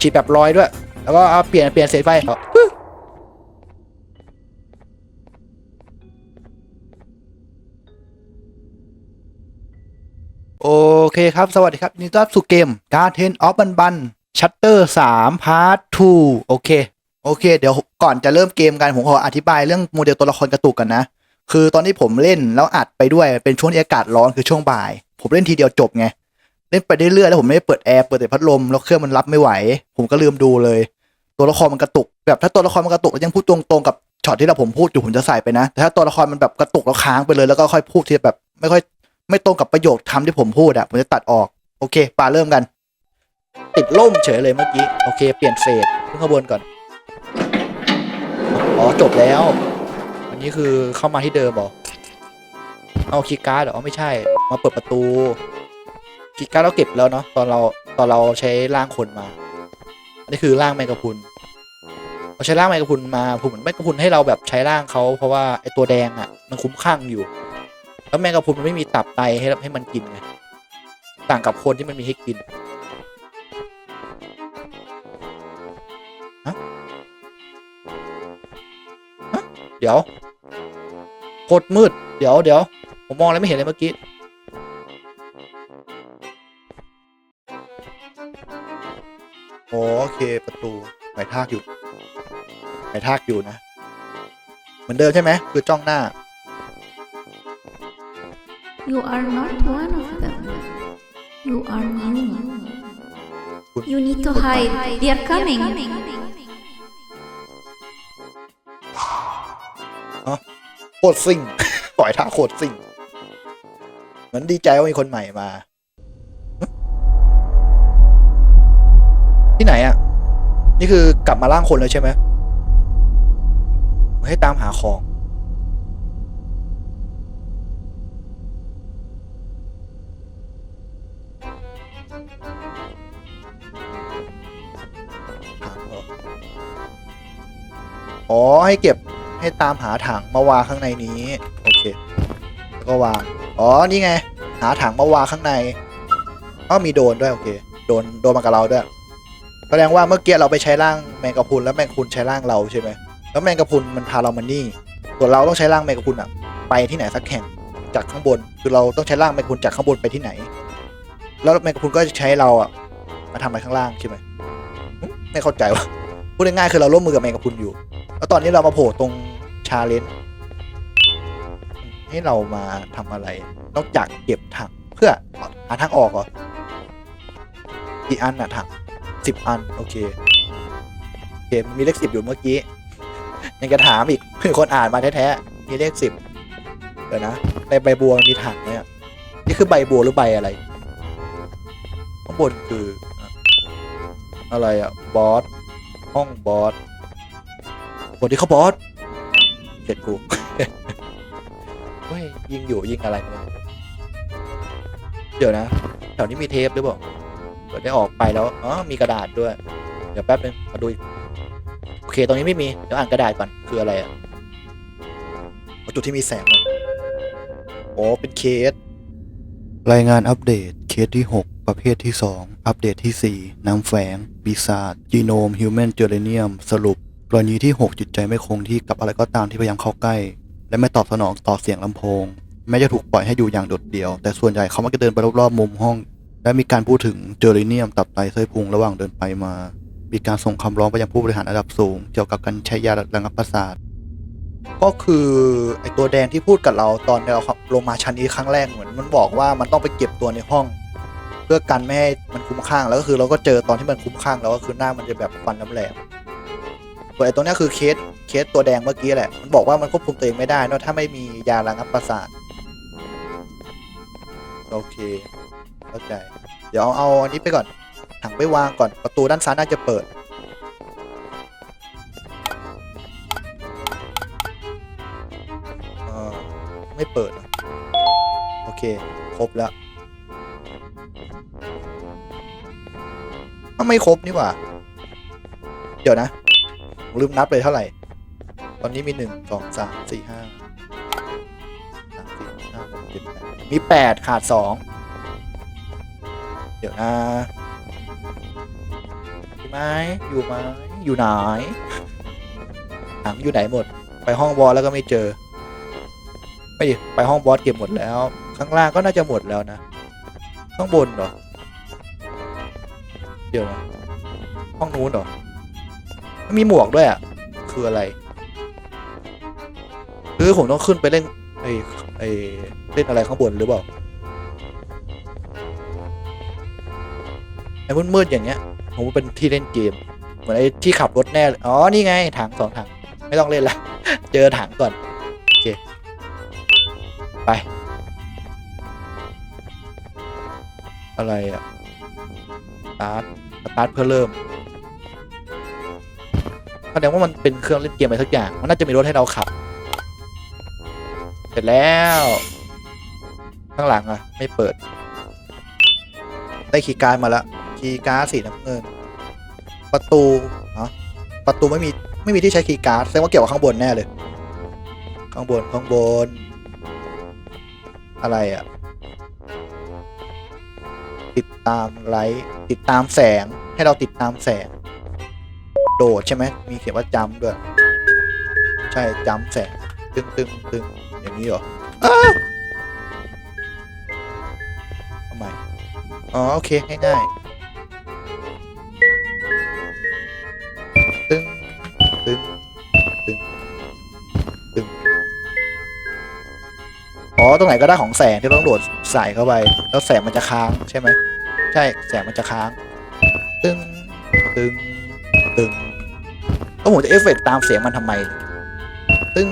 ฉีดแบบลอยด้วย แล้วก็เอาเปลี่ยนเปลี่ยนเสร็จไฟโอเคครับ สวัสดีครับนดีต้อนรับสู่เกม Garden of บันบัน Shutter 3 Part 2 โอเค โอเค เดี๋ยวก่อนจะเริ่มเกมกันผมขออธิบายเรื่องโมเดลตัวละครกระตุกกันนะ คือตอนที่ผมเล่นแล้วอัดไปด้วยเป็นช่วงอากาศร้อนคือช่วงบ่าย ผมเล่นทีเดียวจบไง เล่นไปเรื่อยๆแล้วผมไม่ได้เปิดแอร์เปิดแต่พัดลมแล้วเครื่องมันรับไม่ไหว ผมก็ลืมดูเลย ตัวละครมันกระตุกแบบถ้าตัวละครมันกระตุกแล้วยังพูดตรงๆกับช็อตที่เราผมพูดอยู่ผมจะใส่ไปนะ แต่ถ้าตัวละครมันแบบกระตุกแล้วค้างไปเลย แล้วก็ค่อยพูดที่แบบ ไม่ค่อย ไม่ตรงกับประโยคคำที่ผมพูดอะผมจะตัดออก โอเคปาเริ่มกัน ติดล่มเฉยเลยเมื่อกี้โอเค เปลี่ยนเฟสขึ้นขบวนก่อนอ๋อจบแล้ว อันนี้คือเข้ามาที่เดิมหรอเอาคีย์การ์ดเหรออ๋อไม่ใช่ มาเปิดประตู คีย์กาเราเก็บแล้วเนาะตอนเราตอนเราใช้ร่างคนมา อันนี้คือร่างแมงกะพรุนเราใช้ร่างแมงกะพรุนมาผมเหมือนแมงกะพรุนให้เราแบบใช้ร่างเขาเพราะว่าไอตัวแดงอะ่ะ มันคุ้มข้างอยู่ แล้วแมงกะพรุนมันไม่มีตับไตให้ให้มันกินไงต่างกับคนที่มันมีให้กินฮะเดี๋ยวโคตรมืด เดี๋ยวเดี๋ยวผมมองอะไรไม่เห็นเลยเมื่อกี้ โอเคประตูหมายทากอยู่หมายทากอยู่นะ เหมือนเดิมใช่ไหมคือจ้องหน้า You are not one of them. You are new. You need to hide. They are coming. โคตรซิ่ง ปล่อยท่าโคตรซิ่ง เหมือนดีใจว่ามีคนใหม่มา ที่ไหนอะ นี่คือกลับมาร่างคนเลยใช่ไหมให้ตามหาของถังเหรออ๋อ ให้เก็บให้ตามหาถังมาวางข้างในนี้ โอเคแล้วก็วาง อ๋อ นี่ไง หาถังมาวางข้างในก็มีโดนด้วย โอเค โดน โดนมากับเราด้วย แสดงว่าเมื่อกี้เราไปใช้ร่างแมงกะพรุนแล้วแมงกะพรุนใช้ร่างเราใช่ไหมแล้วแมงกะพรุนมันพาเรามานี่ส่วนเราต้องใช้ร่างแมงกะพรุนอะไปที่ไหนสักแห่งจากข้างบน คือเราต้องใช้ร่างแมงกะพรุนจากข้างบนไปที่ไหน แล้วแมงกะพรุนก็จะใช้เราอะมาทำอะไรข้างล่างใช่ไหมไม่เข้าใจว่ะพูดง่ายๆคือเราร่วมมือกับแมงกะพรุนอยู่ แล้วตอนนี้เรามาโผล่ตรงชาเลนจ์ให้เรามาทำอะไร นอกจากเก็บถังเพื่อหาทางออกเหรอกี่อันอะถัง สิบอัน โอเคโอเคมันมีเลขสิบอยู่เมื่อกี้ ยังจะถามอีกคือคนอ่านมาแท้ๆมีเลขสิบเดี๋ยวนะในใบบัวมีถังไหมอะนี่คือใบบัวหรือใบอะไรข้างบนคืออะไรอะบอสห้องบอสสวัสดีครับบอสเห็ดกูเฮ้ยยิงอยู่ยิงอะไรเดี๋ยวนะแถวนี้มีเทปหรือเปล่า เปิดได้ออกไปแล้วอ๋อมีกระดาษด้วย เดี๋ยวแป๊บนึงมาดูโอเคตรงนี้ไม่มีเดี๋ยวอ่านกระดาษก่อนคืออะไรอะจุดที่มีแสงอยโอ้เป็นเคส รายงานอัปเดตเคสที่ 6 ประเภทที่ 2 อัปเดตที่ 4 น้ำแฝงปีศาจจีโนมฮิวแมนเจอเรเนียมสรุปกรณีที่ 6 จิตใจไม่คงที่กับอะไรก็ตามที่พยายามเข้าใกล้ และไม่ตอบสนองต่อเสียงลำโพง แม้จะถูกปล่อยให้อยู่อย่างโดดเดี่ยว แต่ส่วนใหญ่เขามักจะเดินไปรอบๆมุมห้อง และมีการพูดถึงเจอเรเนียมตับไตไส้พุงระหว่างเดินไปมา มีการส่งคำร้องไปยังผู้บริหารระดับสูง เกี่ยวกับการใช้ยาระงับประสาท ก็คือไอตัวแดงที่พูดกับเราตอนเราลงมาชั้นนี้ครั้งแรกเหมือน มันบอกว่ามันต้องไปเก็บตัวในห้อง เพื่อกันไม่ให้มันคุ้มข้างแล้วก็คือเราก็เจอตอนที่มันคุ้มข้างแล้วก็คือหน้ามันจะแบบฟันน้ำแหลมส่วนไอตัวนี้คือเคสเคสตัวแดงเมื่อกี้แหละมันบอกว่ามันควบคุมตัวเองไม่ได้เนอะถ้าไม่มียาระงับประสาท โอเคเข้าใจ เดี๋ยวเอาเอาอันนี้ไปก่อน ถังไปวางก่อนประตูด้านซ้ายน่าจะเปิด ไม่เปิด โอเค ครบแล้วไม่ครบนี่หว่า เดี๋ยวนะผมลืมนับเลยเท่าไหร่ ตอนนี้มีหนึ่งสองสามสี่ห้า มีแปดขาดสองเดี๋ยวนะไหมอยู่ไหมอยู่ไหนถังอยู่ไหนหมด ไปห้องบอสแล้วก็ไม่เจอไม่ดิไปห้องบอสเก็บหมดแล้ว ข้างล่างก็น่าจะหมดแล้วนะ ข้างบนเหรอ เดี๋ยวนะห้องนู้นเหรอมันมีหมวกด้วยอะ คืออะไรหรือผมต้องขึ้นไปเล่นไอ้ไอ้ เล่นอะไรข้างบนหรือเปล่าไอ้มืดๆอย่างเงี้ยผมว่าเป็นที่เล่นเกม เหมือนไอ้ที่ขับรถแน่เลยอ๋อนี่ไงถังสองถังไม่ต้องเล่นละ เจอถังก่อน โอเค ไป อะไรอะสตาร์ทสตาร์ทเพื่อเริ่มแสดงว่ามันเป็นเครื่องเล่นเกมอะไรสักอย่าง มันน่าจะมีรถให้เราขับ เสร็จแล้ว ข้างหลังอะไม่เปิด ได้คีย์การ์ดมาแล้วคีย์การ์ดสีน้ำเงิน ประตูเนาะประตูไม่มีไม่มีที่ใช้คีย์การ์ดแสดงว่าเกี่ยวกับข้างบนแน่เลย ข้างบนข้างบน อะไรอะติดตามไลท์ติดตามแสงให้เราติดตามแสง โดดใช่ไหมมีเขียนว่าจำด้วย ใช่จำแสง ตึงตึงตึงอย่างนี้เหรอ อ๋อโอเคง่ายๆตึงตึงตึงตึงอ๋อตรงไหนก็ได้ของแสงที่เราต้องโดดใส่เข้าไป แล้วแสงมันจะค้างใช่ไหมใช่แสงมันจะค้าง ตึงตึงตึงแล้วผมจะเอฟเฟกต์ตามเสียงมันทำไม ตึง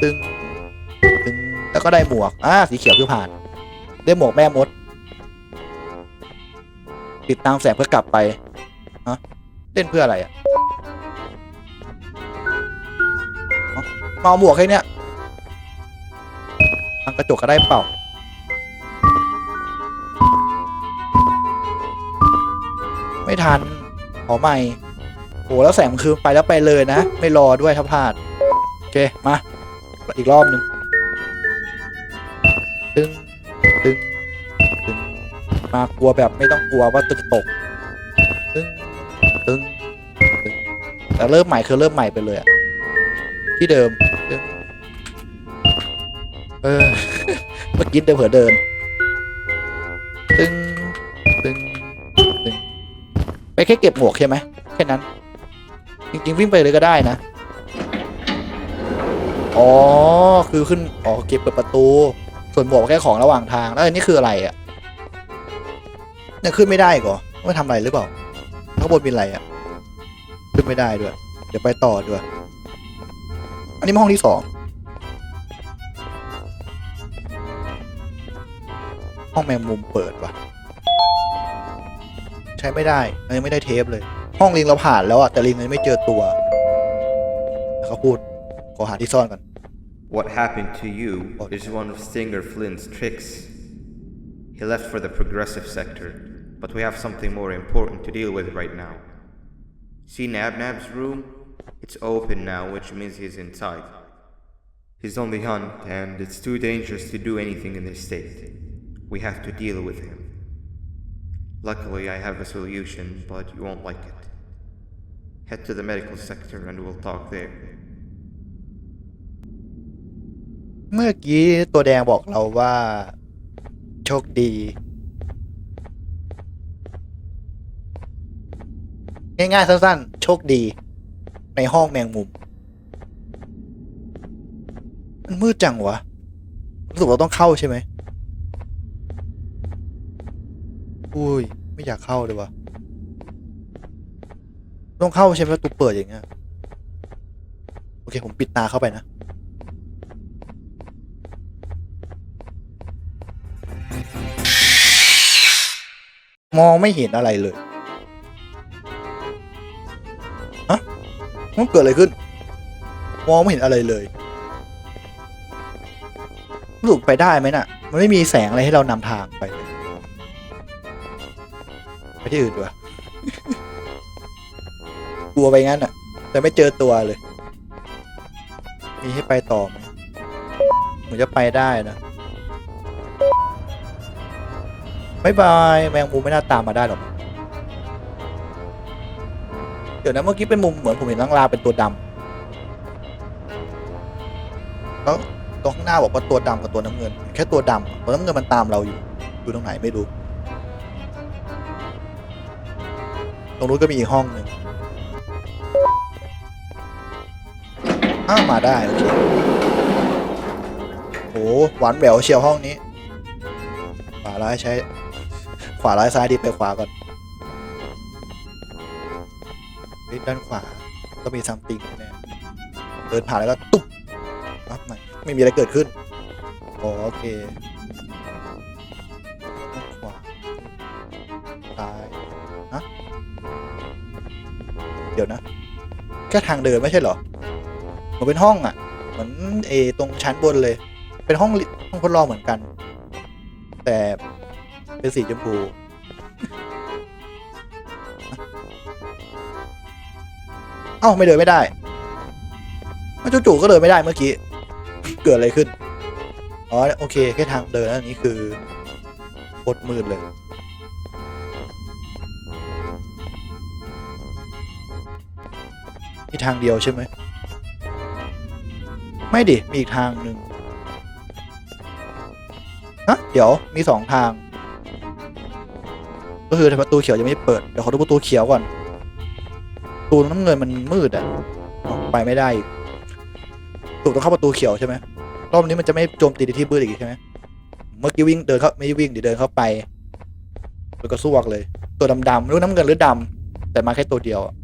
ตึงตึงแล้วก็ได้หมวกอ่าสีเขียวคือผ่าน ได้หมวกแม่มด ติดตามแสงเพื่อกลับไปฮะเล่นเพื่ออะไรอะ่ะเมาหมวกให้เนี่ยทางกระจกก็ได้เปล่าไม่ทันขอใหม่โอ้แล้วแสงมันคือไปแล้วไปเลยนะ ไม่รอด้วยถ้าพลาด โอเค มา อีกรอบหนึ่งตึงตึง มากลัวแบบไม่ต้องกลัวว่าจะตกตึงตึงตึงแต่เริ่มใหม่คือเริ่มใหม่ไปเลยอะที่เดิมตึงเออเมื่อกี้เดินเผื่อเดิน ตึงตึงตึงไปแค่เก็บหมวกใช่ไหมแค่นั้น จริงๆวิ่งไปเลยก็ได้นะ อ๋อ คือขึ้น อ๋อ เก็บเปิดประตู ส่วนหมวกแค่ของระหว่างทาง แล้วอันนี้คืออะไรอะ่ะเนี่ยขึ้นไม่ได้ก่อไม่ทำอะไรหรือเปล่าข้างบนเป็นอะไรอะ่ะ ขึ้นไม่ได้ด้วย เดี๋ยวไปต่อด้วย อันนี้มันห้องที่สองห้องแมงมุมเปิดว่ะ ใช้ไม่ได้อันนี้ไม่ได้เทปเลย ห้องลิงเราผ่านแล้วอะแต่ลิงยังไม่เจอตัวเขาพูดขอหาที่ซ่อนก่อน What happened to you is one of Stinger Flynn's tricks. He left for the progressive sector, but we have something more important to deal with right now. See Nabnab's room? It's open now, which means he's inside. He's on the hunt, and it's too dangerous to do anything in this state. We have to deal with him. Luckily, I have a solution, but you won't like it. Head to the medical sector and we'll talk there. เมื่อกี้ตัวแดงบอกเราว่า โชคดี ง่ายๆสั้นๆ โชคดี ในห้องแมงมุม มันมืดจังวะ รู้สึกเราต้องเข้าใช่ไหม อุ้ย ไม่อยากเข้าเลยวะต้องเข้าใช่ไหมประตูเปิดอย่างเงี้ย โอเค ผมปิดตาเข้าไปนะมองไม่เห็นอะไรเลย เกิดอะไรขึ้น มองไม่เห็นอะไรเลยรู้สึกไปได้ไหมน่ะ มันไม่มีแสงอะไรให้เรานำทางไป ไปที่อื่นดีกว่ากลัวไปงั้นอะ แต่ไม่เจอตัวเลย มีให้ไปต่อไหมเหมือนจะไปได้นะบายบาย แมงมุมไม่น่าตามมาได้หรอก เดี๋ยวนะเมื่อกี้เป็นมุมเหมือนผมเห็นล่างลางเป็นตัวดำแล้วตรงข้างหน้าบอกว่าตัวดำกับตัวน้ำเงิน แค่ตัวดำตัวน้ำเงินมันตามเราอยู่อยู่ตรงไหนไม่รู้ ตรงนู้นก็มีอีกห้องหนึ่งอ้าวมาได้โอเคโอ้หวานแหววเชียวห้องนี้ ขวาร้ายใช้ ขวาร้ายซ้ายดีไปขวาก่อน ด้านขวา ก็มีซัมติงแน่เดินผ่านแล้วก็ตุ๊บปั๊บไม่ไม่มีอะไรเกิดขึ้นอ๋อโอเคด้านขวาซ้ายฮะเดี๋ยวนะ แค่ทางเดินไม่ใช่เหรอเหมือนเป็นห้องอะ เหมือนเอตรงชั้นบนเลย เป็นห้องห้องทดลองเหมือนกัน แต่เป็นสีชมพู เอ้าไม่เดินไม่ได้มันจู่ๆก็เดินไม่ได้เมื่อกี้ เกิดอะไรขึ้น อ๋อโอเคแค่ทางเดินอันนี้คือโคตรมืดเลย มีทางเดียวใช่ไหม ไม่ดิ มีอีกทางหนึ่งฮะเดี๋ยวมีสองทาง ก็คือประตูเขียวยังไม่เปิด เดี๋ยวขอดูประตูเขียวก่อน ตูน้ำเงินมันมืดอะอ๋อไปไม่ได้ถูกต้องเข้าประตูเขียวใช่ไหมรอบนี้มันจะไม่โจมตีในที่มืดอีกใช่ไหมเมื่อกี้วิ่งเดินเข้าไม่ได้วิ่งดิเดินเข้าไปแล้วก็สู้วกเลย ตัวดำๆรู้น้ำเงินหรือดำแต่มาแค่ตัวเดียวอะ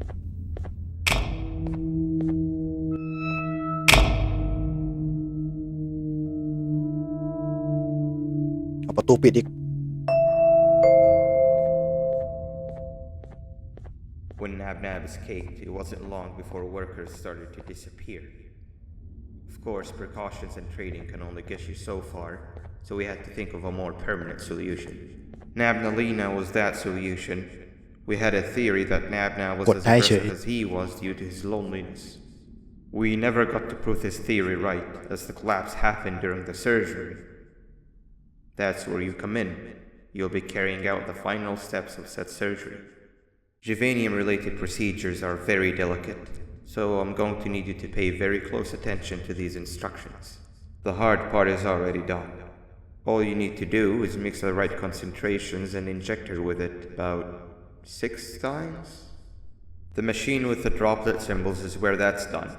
เอาประตูปิดอีก Nab escaped, it wasn't long before workers started to disappear. Of course, precautions and trading can only get you so far, so we had to think of a more permanent solution. Nab Nalina was that solution. We had a theory that Nab Nab was What as aggressive as he was due to his loneliness. We never got to prove this theory right, as the collapse happened during the surgery. That's where you come in. You'll be carrying out the final steps of said surgery. Juvenium related procedures are very delicate, so I'm going to need you to pay very close attention to these instructions. The hard part is already done. All you need to do is mix the right concentrations and inject her with it about six times? The machine with the droplet symbols is where that's done.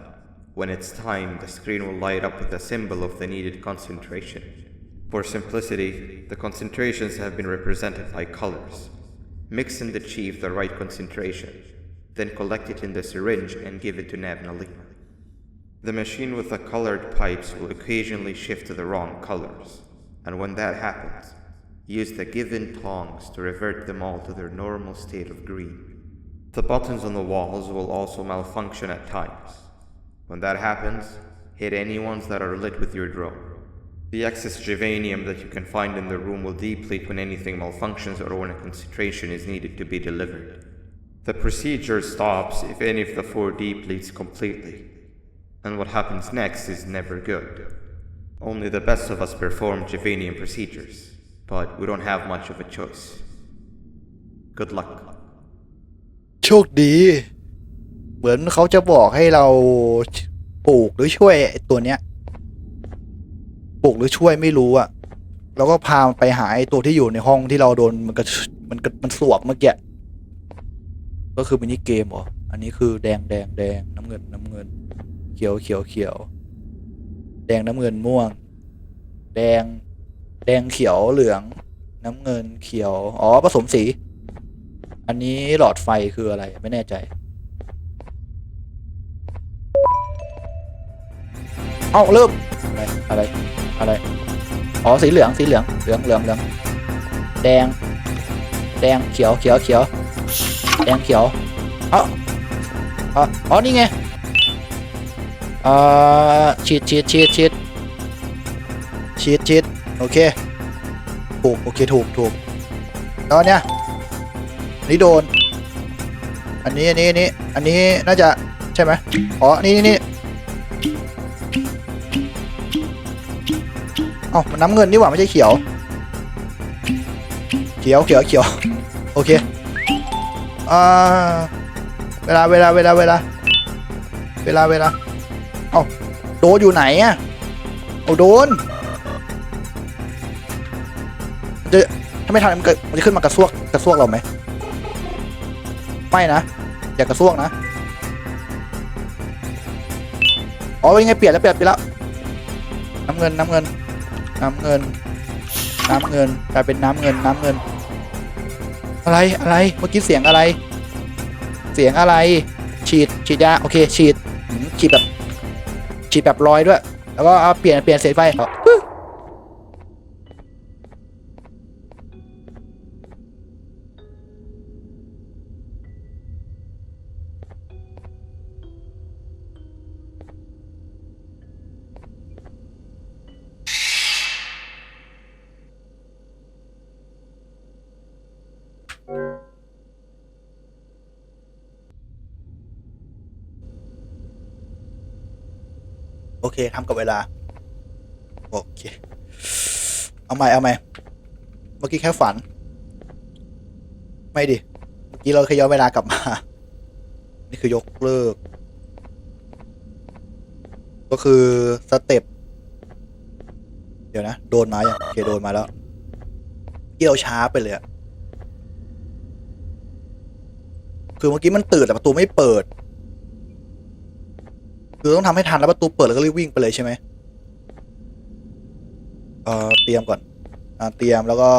When it's time, the screen will light up with a symbol of the needed concentration. For simplicity, the concentrations have been represented by colors. Mix and achieve the right concentration, then collect it in the syringe and give it to Nabnalina. The machine with the colored pipes will occasionally shift to the wrong colors, and when that happens, use the given tongs to revert them all to their normal state of green. The buttons on the walls will also malfunction at times. When that happens, hit any ones that are lit with your drone. The excess juvanium that you can find in the room will deplete when anything malfunctions or when a concentration is needed to be delivered. The procedure stops if any of the four depletes completely, and what happens next is never good. Only the best of us perform juvanium procedures, but we don't have much of a choice. Good luck. โชคดี เหมือนเขาจะบอกให้เราปลูกหรือช่วยไอ้ตัวเนี้ย ปลูกหรือช่วยไม่รู้อะแล้วก็พามันไปหาไอ้ตัวที่อยู่ในห้องที่เราโดนมันก็มันก็มันสวบเมื่อกี้ก็คือมินิเกมเหรออันนี้คือแดงแดงแดงน้ำเงินน้ำเงิน เขียวเขียวเขียว แดงน้ำเงินม่วง แดง แดงเขียวเหลือง น้ำเงินเขียว อ๋อผสมสี อันนี้หลอดไฟคืออะไรไม่แน่ใจ เอาเริ่มอะไรอะไร อะไร อ๋อ สีเหลือง สีเหลือง เหลืองเหลืองเหลือง แดง แดง เขียว เขียว เขียว แดง เขียวเอ้าอ๋ออ๋อ นี่ไงเอ่อฉีดฉีดฉีดฉีดฉีดฉีดโอเค ถูก โอเค ถูก ถูกแล้วอันเนี้ยนนี้โดน อันนี้ อันนี้ อันนี้ อันนี้ น่าจะ ใช่ไหมอ๋อ นี่นี่ เอ้ามันน้ำเงินนี่หว่าไม่ใช่เขียว เขียวเขียวเขียวโอเคอ่าไปวลาเวลาเวลาเวลาเวลาเวลาเอ้าโดนอยู่ไหนอะเอาโดนจะถ้าไม่ทันมันเกิดมันจะขึ้นมากระซวกกระซวกเราไหมไม่นะอย่ากระซวกนะอ๋อยังไงเปลี่ยนแล้วเปลี่ยนไปแล้วน้ำเงินน้ำเงิน น้ำเงิน น้ำเงินกลายเป็นน้ำเงินน้ำเงิน อะไรอะไรเมื่อกี้เสียงอะไร เสียงอะไร ฉีดฉีดยาโอเคฉีดฉีดแบบฉีดแบบลอยด้วย แล้วก็เอาเปลี่ยนเปลี่ยนเศษไฟ โอเคทำกับเวลา โอเค เอาใหม่ เอาใหม่ เมื่อกี้แค่ฝัน ไม่ดิ เมื่อกี้เราเคยย้อนเวลากลับมา นี่คือยกเลิก ก็คือสเต็ป เดี๋ยวนะ โดนมาอย่างโอเคโดนมาแล้วที่เราช้าไปเลยอะคือเมื่อกี้มันตื่นแต่ประตูไม่เปิด คือต้องทำให้ทันแล้วประตูเปิดแล้วก็รีบวิ่งไปเลยใช่ไหมเอ่อเตรียมก่อน อ่าเตรียมแล้วก็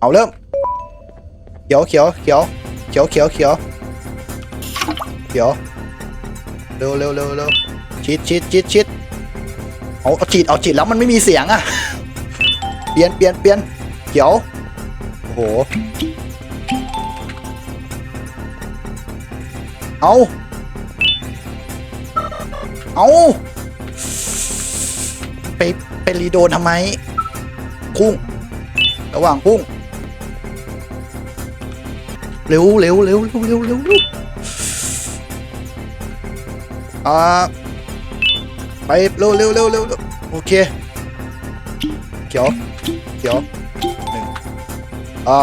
เอาเริ่ม เขียวเขียวเขียวเขียวเขียวเขียวเขียวเร็วเร็วเร็วเร็วชิดชิดชิดชิดเอาเอาฉีดเอาฉีดแล้วมันไม่มีเสียงอะเปลี่ยนเปลี่ยนเปลี่ยนเขียวโอ้โห เอา เอาไปไปรีโดนทำไม พุ่ง ระหว่างพุ่ง เร็วเร็วเร็วเร็วเร็วเร็วเร็วอ่าไปเร็วเร็วเร็วเร็วเร็วโอเค เขียว เขียวหนึ่งอ่า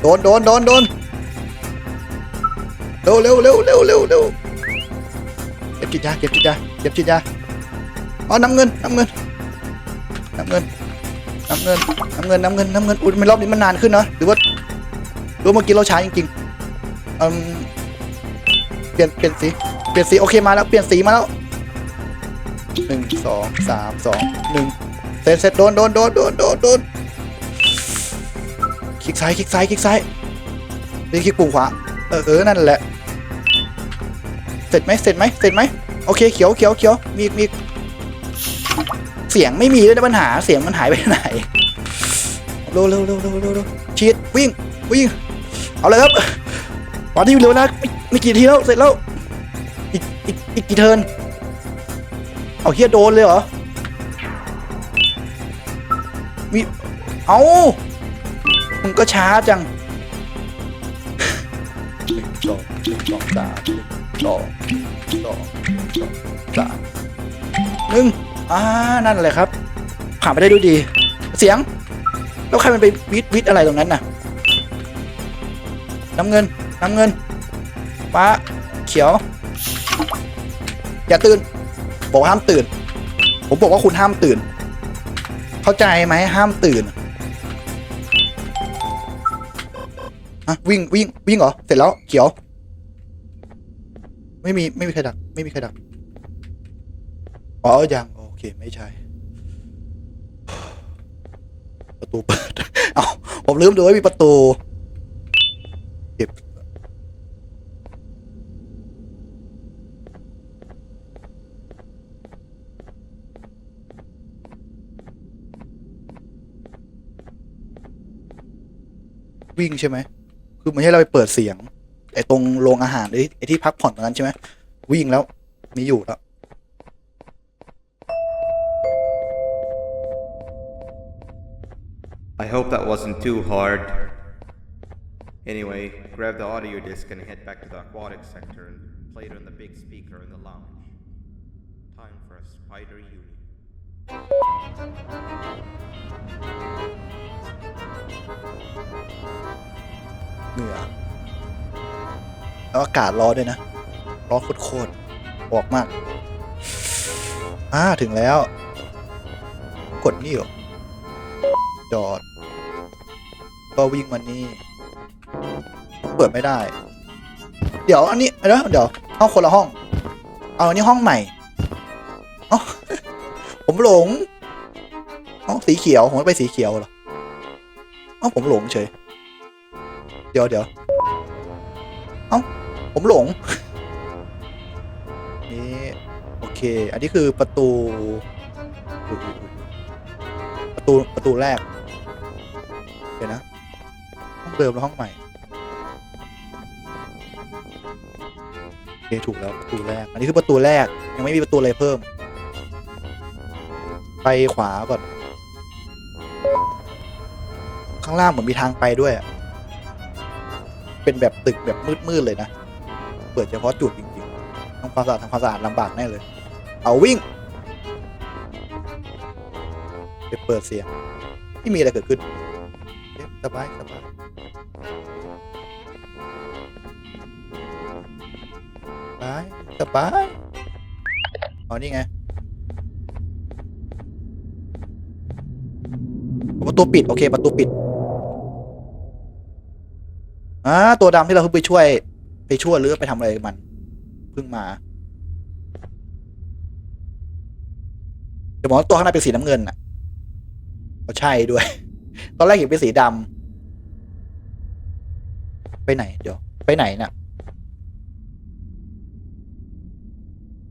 โดนโดนโดนโดนเร็วเร็วเร็วเร็วเร็ว จิตยาเก็บจิตยาเก็บจิตยาอ๋อน้ำเงินน้ำเงินน้ำเงินน้ำเงินน้ำเงินน้ำเงินน้ำเงินอุ้ยมันรอบนี้มันนานขึ้นเนอะหรือว่าหรือเมื่อกี้เราช้าจริงๆอืมเปลี่ยนเปลี่ยนสีเปลี่ยนสีโอเคมาแล้วเปลี่ยนสีมาแล้วหนึ่งสองสามสองหนึ่งเสร็จเสร็จโดนโดนโดนโดนโดนโดนคลิกซ้ายคลิกซ้ายคลิกซ้ายนี่คลิกปุ่มขวาเออเออนั่นแหละ เสร็จไหมเสร็จไหมเสร็จไหมโอเคเขียวเขียวเขียวมีมีเสียงไม่มีด้วยนะปัญหาเสียงมันหายไปไหนเร็วเร็วเร็วเร็วเร็วชีดวิ่งวิ่งเอาเลยครับตอนที่เหลือนะไม่กี่ทีแล้วเสร็จแล้วอีกอีกอีกกี่เทิร์นเอาเฮียโดนเลยเหรอมีเอามึงก็ช้าจังหนึ่งสองหนึ่งสองสาม สองสองสองสามหนึ่งอ่านั่นแหละครับผ่านไปได้ด้วยดี เสียง แล้วใครมันไปวิทวิทอะไรตรงนั้นน่ะน้ำเงินน้ำเงินฟ้าเขียว อย่าตื่น บอกห้ามตื่น ผมบอกว่าคุณห้ามตื่น เข้าใจไหมห้ามตื่นฮะวิ่งวิ่งวิ่งเหรอ เสร็จแล้วเขียว ไม่มีไม่มีใครดัก ไม่มีใครดัก อ๋อยังโอเคไม่ใช่ ประตูเปิด เอาผมลืมดูว่ามีประตู เก็บ วิ่งใช่ไหม คือไม่ใช่เราไปเปิดเสียง ไอ้ตรงโรงอาหารไอ้ไอ้ที่พักผ่อนตรงนั้นใช่ไหมวิ่งแล้วมีอยู่แล้ว I hope that wasn't too hard. Anyway, grab the audio disc and head back to the aquatic sector and play it on the big speaker in the lounge. Time for a spider uni. เหงื่อ แล้วอากาศร้อนด้วยนะ ร้อนโคตรๆบอกมาก อ่า ถึงแล้ว กดนี่หรอ จอด ก็วิ่งมานี่ เปิดไม่ได้ เดี๋ยวอันนี้เดี๋ยวเดี๋ยวเอาคนละห้อง เอาอันนี้ห้องใหม่อ้าผมหลงอ้าสีเขียว ผมไปสีเขียวเหรออ้าผมหลงเฉย เดี๋ยวเดี๋ยว ผมหลง นี่ โอเค อันนี้คือประตู ประตูประตูแรก เดี๋ยวนะ ห้องเดิมแล้วห้องใหม่โอเคถูกแล้วประตูแรก อันนี้คือประตูแรกยังไม่มีประตูอะไรเพิ่ม ไปขวาก่อน ข้างล่างเหมือนมีทางไปด้วย เป็นแบบตึกแบบมืดๆเลยนะ เปิดเฉพาะจุดจริงๆทำความสะอาดทำความสะอาดลำบากแน่เลย เอาวิ่งไปเปิดเสียงไม่มีอะไรเกิดขึ้นสบายสบายสบายสบายอ๋อนี่ไงประตูปิด โอเค ประตูปิดอ่าตัวดำที่เราเพิ่งไปช่วย ไปช่วยหรือไปทำอะไรกับมันเพิ่งมาเดี๋ยวบอกว่าตัวข้างในเป็นสีน้ำเงินอะก็ใช่ด้วย ตอนแรกเห็นเป็นสีดำไปไหน เดี๋ยว ไปไหนน่ะ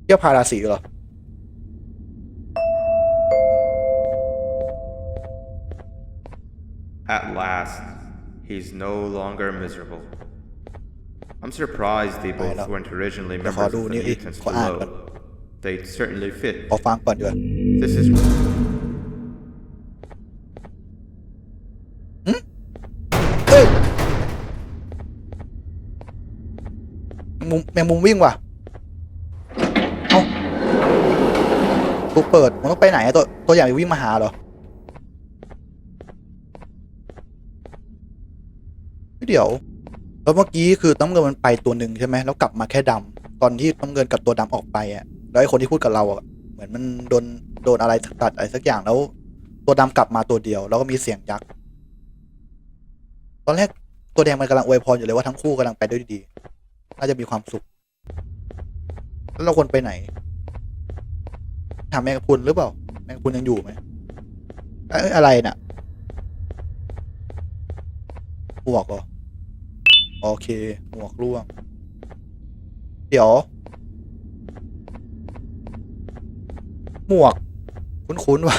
เที่ยวพาราสีเหรอ At last, he's no longer miserable. I'm surprised they both Ayun, weren't originally Ito, members of the Haruni, eh, mutants kuhaan below. They'd certainly fit. ขอฟังก่อนดีกว่า This is เอ้ยแมงมุมแมงมุมวิ่งว่ะเอ้าตูเปิด มันต้องไปไหนอะตัวตัวอย่างวิ่งมาหาเหรอเดี๋ยว แล้วเมื่อกี้คือน้ำเงินมันไปตัวหนึ่งใช่ไหมแล้วกลับมาแค่ดำตอนที่น้ำเงินกับตัวดำออกไปอะแล้วไอ้คนที่พูดกับเราอะเหมือนมันโดนโดนอะไรตัดอะไรสักอย่างแล้ว ตัวดำกลับมาตัวเดียว แล้วก็มีเสียงยักษ์ตอนแรกตัวแดงมันกำลังอวยพรอยู่เลยว่าทั้งคู่กำลังไปด้วยดีน่าจะมีความสุข แล้วเราควรไปไหนถามแมงกะพุนหรือเปล่า แมงกะพุนยังอยู่ไหมเอ้อะไรน่ะหวกเหรอ โอเค หมวกร่วง เดี๋ยว หมวก คุ้นๆว่ะ